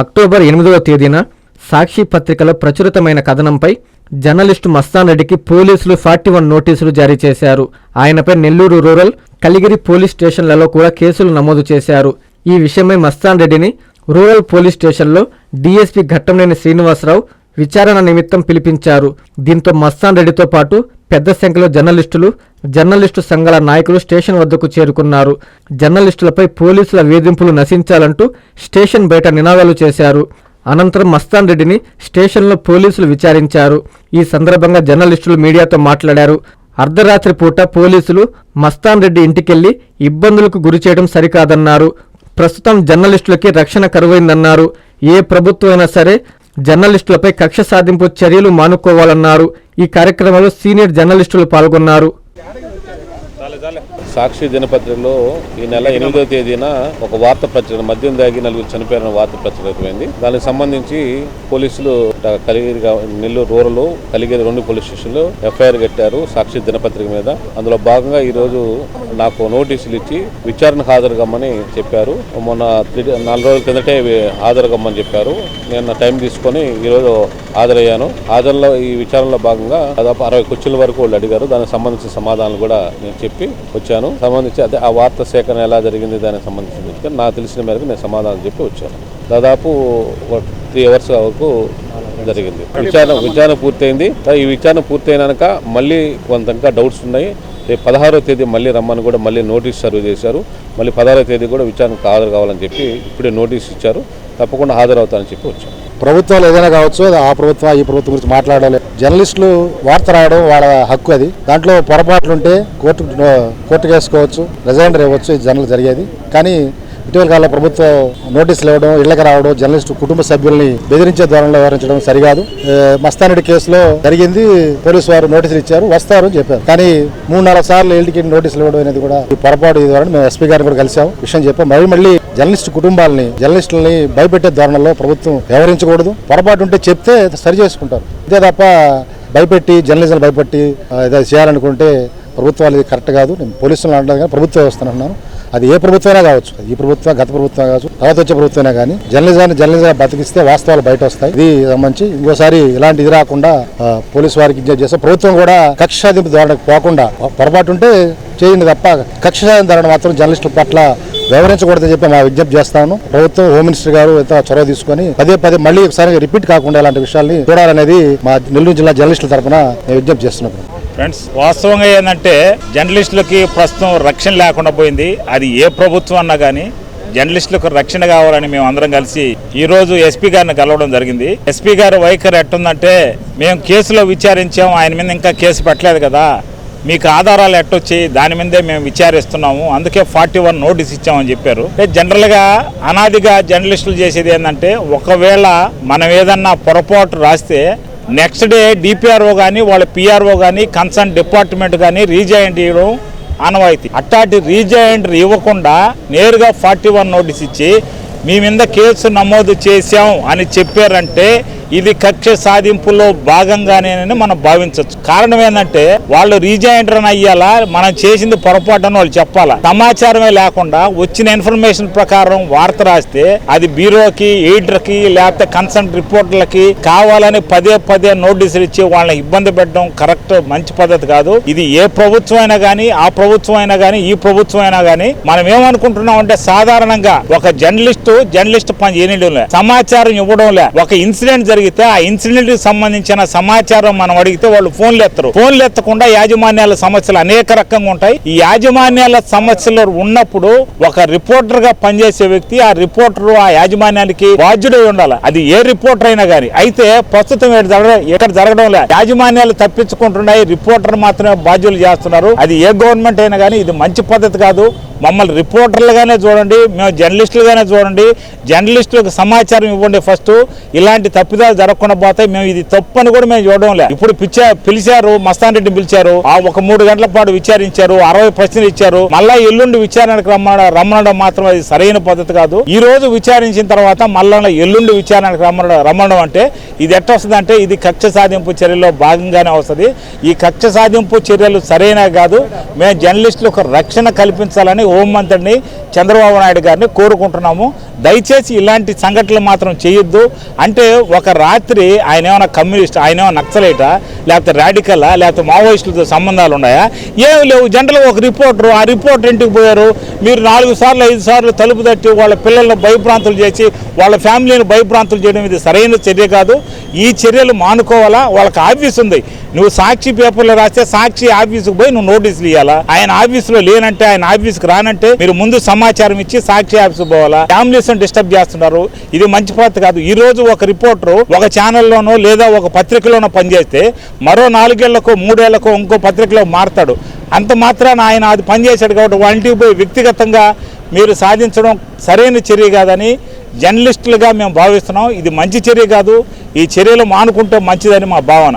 October ఎనిమిదవ తేదీన సాక్షి పత్రికలో ప్రచురితమైన కథనంపై జర్నలిస్టు మస్తాన్ రెడ్డికి పోలీసులు ఫార్టీ వన్ నోటీసులు జారీ చేశారు. ఆయనపై నెల్లూరు రూరల్ కలిగిరి పోలీస్ స్టేషన్లలో కూడా కేసులు నమోదు చేశారు. ఈ విషయమై మస్తాన్ రెడ్డిని రూరల్ పోలీస్ స్టేషన్లో డీఎస్పీ ఘట్టంనేని శ్రీనివాసరావు విచారణ నిమిత్తం పిలిపించారు. దీంతో మస్తాన్ రెడ్డితో పాటు పెద్ద సంఖ్యలో జర్నలిస్టులు జర్నలిస్టు సంఘాల నాయకులు స్టేషన్ వద్దకు చేరుకున్నారు. జర్నలిస్టులపై పోలీసుల వేధింపులు నశించాలంటూ స్టేషన్ బయట నినాదాలు చేశారు. అనంతరం మస్తాన్ రెడ్డిని స్టేషన్లో పోలీసులు విచారించారు. ఈ సందర్భంగా జర్నలిస్టులు మీడియాతో మాట్లాడారు. అర్ధరాత్రి పూట పోలీసులు మస్తాన్ రెడ్డి ఇంటికెళ్ళి ఇబ్బందులకు గురి చేయడం సరికాదన్నారు. ప్రస్తుతం జర్నలిస్టులకి రక్షణ కరువైందన్నారు. ఏ ప్రభుత్వం అయినా సరే జర్నలిస్టులపై కక్ష సాధింపు చర్యలు మానుకోవాలన్నారు. ఈ కార్యక్రమంలో సీనియర్ జర్నలిస్టులు పాల్గొన్నారు. సాక్షి దినపత్రికలో ఈ నెల ఎనిమిదో తేదీన ఒక వార్త ప్రచురణ మద్యం దాగి నలుగురు చనిపోయిన వార్త ప్రచురితమైంది దానికి సంబంధించి పోలీసులు కలిగిరి నెల్లూరు రూరల్ కలిగిరి రెండు పోలీస్ స్టేషన్లో ఎఫ్ఐఆర్ కట్టారు సాక్షి దినపత్రిక మీద. అందులో భాగంగా ఈ రోజు నాకు నోటీసులు ఇచ్చి విచారణకు హాజరు కమ్మని చెప్పారు. మొన్న నాలుగు రోజుల కిందటే హాజరు కమ్మని చెప్పారు. నేను టైం తీసుకొని ఈ రోజు హాజరయ్యాను. హాజరులో ఈ విచారణలో భాగంగా దాదాపు అరవై కుర్చీల వరకు వాళ్ళు అడిగారు. దానికి సంబంధించిన సమాధానాలు కూడా నేను చెప్పి వచ్చాను. సంబంధించి అదే ఆ వార్త సేకరణ ఎలా జరిగింది దానికి సంబంధించి నాకు తెలిసిన మేరకు నేను సమాధానం చెప్పి వచ్చాను. దాదాపు త్రీ అవర్స్ వరకు జరిగింది. విచారణ విచారణ పూర్తయింది. ఈ విచారణ పూర్తయినాక మళ్ళీ కొంత ఇంకా డౌట్స్ ఉన్నాయి. రేపు పదహారో తేదీ మళ్ళీ రమ్మని కూడా మళ్ళీ నోటీస్ సర్వ్ చేశారు. మళ్ళీ పదహారో తేదీ కూడా విచారణకు హాజరు కావాలని చెప్పి ఇప్పుడే నోటీస్ ఇచ్చారు. తప్పకుండా హాజరవుతానని చెప్పి వచ్చాను. ప్రభుత్వాలు ఏదైనా కావచ్చు ఆ ప్రభుత్వం ఈ ప్రభుత్వం గురించి మాట్లాడాలి. జర్నలిస్టులు వార్త రాయడం వాళ్ళ హక్కు అది. దాంట్లో పొరపాట్లుంటే కోర్టు కోర్టు వేసుకోవచ్చు రిజైండర్ ఇవ్వచ్చు ఇది జర్నల్ జరిగేది. కానీ ఇటీవల కాలంలో ప్రభుత్వం నోటీసులు ఇవ్వడం ఇళ్ళకు రావడం జర్నలిస్టు కుటుంబ సభ్యుల్ని బెదిరించే ధోరణిలో వ్యవహరించడం సరికాదు. మస్తానడి కేసులో జరిగింది పోలీసు వారు నోటీసులు ఇచ్చారు వస్తారు అని చెప్పారు. కానీ మూడు నాలుగు సార్లు ఇంటికి నోటీసులు ఇవ్వడం అనేది కూడా ఈ పొరపాటు ఇది ద్వారా మేము ఎస్పీ గారిని కూడా కలిసాం విషయం చెప్పాం. మళ్ళీ మళ్ళీ జర్నలిస్ట్ కుటుంబాలని జర్నలిస్టులని భయపెట్టే ధోరణిలో ప్రభుత్వం వ్యవహరించకూడదు. పొరపాటు ఉంటే చెప్తే సరి చేసుకుంటారు. ఇదే తప్ప భయపెట్టి జర్నలిజం భయపెట్టి ఏదైనా ఏదో చేయాలనుకుంటే ప్రభుత్వాలు ఇది కరెక్ట్ కాదు. నేను పోలీసులు అంటాను కానీ ప్రభుత్వ వ్యవస్థ అంటున్నాను అది ఏ ప్రభుత్వమైనా కావచ్చు. ఈ ప్రభుత్వం గత ప్రభుత్వం కావచ్చు తర్వాత వచ్చే ప్రభుత్వమైనా కానీ జర్నలిజాన్ని జర్నలిజం బతికిస్తే వాస్తవాలు బయట వస్తాయి. ఇది సంబంధించి ఇంకోసారి ఇలాంటి ఇది రాకుండా పోలీసు వారికి ఇజ్జత్ చేస్తే ప్రభుత్వం కూడా కక్ష సాధింపు ధోరణికి పోకుండా పొరపాటు ఉంటే చేయండి తప్ప కక్ష ధోరణి మాత్రం జర్నలిస్టుల పట్ల వివరించకూడదని చెప్పి మా విజ్ఞప్తి చేస్తాను. ప్రభుత్వం హోమ్ మినిస్టర్ గారు ఎంత చొరవ తీసుకొని పదే పదే మళ్ళీ ఒకసారి రిపీట్ కాకుండా ఇలాంటి విషయాల్ని చూడాలనేది మా నెల్లూరు జిల్లా జర్నలిస్టుల తరఫున నేను విజ్ఞప్తి చేస్తున్నాను ఫ్రెండ్స్ వాస్తవంగా ఏంటంటే జర్నలిస్టులకి ప్రస్తుతం రక్షణ లేకుండా పోయింది. అది ఏ ప్రభుత్వం అన్నా కానీ జర్నలిస్టులకు రక్షణ కావాలని మేము అందరం కలిసి ఈ రోజు ఎస్పీ గారిని కలవడం జరిగింది. ఎస్పీ గారి వైఖరి ఎట్టుందంటే మేము కేసులో విచారించాం ఆయన మీద ఇంకా కేసు పెట్టలేదు కదా. మీకు ఆధారాలు ఎట్టొచ్చి దాని మీదే మేము విచారిస్తున్నాము. అందుకే ఫార్టీ వన్ నోటీస్ ఇచ్చామని చెప్పారు. జనరల్గా అనాదిగా జర్నలిస్టులు చేసేది ఏంటంటే ఒకవేళ మనం ఏదన్నా పొరపాటు రాస్తే నెక్స్ట్ డే డిపిఆర్ఓ కానీ వాళ్ళ పిఆర్ఓ కానీ కన్సర్న్ డిపార్ట్మెంట్ కానీ రీజాయింట్ ఇవ్వడం ఆనవాయితీ. అట్టాటి రీజాయింట్ ఇవ్వకుండా నేరుగా ఫార్టీ వన్ నోటీస్ ఇచ్చి మీ మీద కేసు నమోదు చేశాం అని చెప్పారంటే ఇది కక్ష సాధింపులో భాగంగానేనని మనం భావించవచ్చు. కారణం ఏంటంటే వాళ్ళు రీజాయింటర్ అని అయ్యాలా మనం చేసింది పొరపాటు అని వాళ్ళు చెప్పాలా. సమాచారమే లేకుండా వచ్చిన ఇన్ఫర్మేషన్ ప్రకారం వార్త రాస్తే అది బ్యూరోకి ఎయిడర్కి లేకపోతే కన్సల్ట్ రిపోర్టర్లకి కావాలని పదే పదే నోటీసులు ఇచ్చి వాళ్ళని ఇబ్బంది పెట్టడం కరెక్ట్ మంచి పద్ధతి కాదు. ఇది ఏ ప్రభుత్వం అయినా కానీ ఆ ప్రభుత్వం అయినా కానీ ఈ ప్రభుత్వం అయినా కానీ మనం ఏమనుకుంటున్నాం అంటే సాధారణంగా ఒక జర్నలిస్ట్ జర్నలిస్ట్ పని చేయడం లే సమాచారం ఇవ్వడం లే ఒక ఇన్సిడెంట్ అడిగితే ఆ ఇన్సిడెంట్కి సంబంధించిన సమాచారం మనం అడిగితే వాళ్ళు ఫోన్లు ఎత్తరు. ఫోన్లు ఎత్తకుండా యాజమాన్యాల సమస్యలు అనేక రకంగా ఉంటాయి. ఈ యాజమాన్యాల సమస్యలు ఉన్నప్పుడు ఒక రిపోర్టర్గా పనిచేసే వ్యక్తి ఆ రిపోర్టర్ ఆ యాజమాన్యానికి బాధ్యుడై ఉండాలి. అది ఏ రిపోర్టర్ అయినా కానీ అయితే ప్రస్తుతం ఇక్కడ జరగడం ఇక్కడ జరగడం యాజమాన్యాలు తప్పించుకుంటున్నాయి. రిపోర్టర్ మాత్రమే బాధ్యులు చేస్తున్నారు. అది ఏ గవర్నమెంట్ అయినా కానీ ఇది మంచి పద్ధతి కాదు. మమ్మల్ని రిపోర్టర్లుగానే చూడండి మేము జర్నలిస్టులుగానే చూడండి జర్నలిస్టులకు సమాచారం ఇవ్వండి ఫస్ట్. ఇలాంటి తప్పిదాలు జరగకుండా పోతే మేము ఇది తప్పు అని కూడా మేము చూడడం లేదు ఇప్పుడు పిచ్చా పిలిచారు మస్తాన్ రెడ్డి పిలిచారు ఆ ఒక మూడు గంటల పాటు విచారించారు అరవై ప్రశ్నలు ఇచ్చారు. మళ్ళా ఎల్లుండి విచారణకు రమ్మడం రమ్మడం మాత్రం అది సరైన పద్ధతి కాదు. ఈ రోజు విచారించిన తర్వాత మళ్ళా ఎల్లుండి విచారణకు రమ్మడం రమ్మడం అంటే ఇది ఎట్ట వస్తుంది అంటే ఇది కక్ష సాధింపు చర్యలో భాగంగానే వస్తుంది. ఈ కక్ష సాధింపు చర్యలు సరైన కాదు. మేము జర్నలిస్టులకు రక్షణ కల్పించాలని హోంమంత్రిని చంద్రబాబు నాయుడు గారిని కోరుకుంటున్నాము. దయచేసి ఇలాంటి సంఘటనలు మాత్రం చేయొద్దు. అంటే ఒక రాత్రి ఆయన ఏమైనా కమ్యూనిస్ట్ ఆయన ఏమైనా నక్సలైటా లేకపోతే రాడికలా లేకపోతే మావోయిస్టులతో సంబంధాలు ఉన్నాయా? ఏం లేవు. జనరల్గా ఒక రిపోర్టర్ ఆ రిపోర్టర్ ఇంటికి పోయారు. మీరు నాలుగు సార్లు ఐదు సార్లు తలుపు తట్టి వాళ్ళ పిల్లలను భయభ్రాంతులు చేసి వాళ్ళ ఫ్యామిలీని భయభ్రాంతులు చేయడం ఇది సరైన చర్య కాదు. ఈ చర్యలు మానుకోవాలా? వాళ్ళకి ఆఫీస్ ఉంది. నువ్వు సాక్షి పేపర్లో రాస్తే సాక్షి ఆఫీసుకు పోయి నువ్వు నోటీసులు ఇవ్వాలా ఆయన ఆఫీసులో లేనంటే ఆయన ఆఫీస్కి రానంటే మీరు ముందు సమాచారం ఇచ్చి సాక్షి ఆఫీస్కి పోవాలా? ఫ్యామిలీ ఫ్యామిలీస్ డిస్టర్బ్ చేస్తున్నారు. ఇది మంచి పద్ధతి కాదు. ఈ రోజు ఒక రిపోర్టర్ ఒక ఛానల్లోనో లేదా ఒక పత్రికలోనో పనిచేస్తే మరో నాలుగేళ్ళకు మూడేళ్ళకు ఇంకో పత్రికలో మారతాడు. అంత మాత్రాన ఆయన అది పనిచేశాడు కాబట్టి వాళ్ళ పోయి వ్యక్తిగతంగా మీరు సాధించడం సరైన చర్య కాదని జర్నలిస్టులుగా మేము భావిస్తున్నాం. ఇది మంచి చర్య కాదు. ఈ చర్యలు మానుకుంటే మంచిదని మా భావన.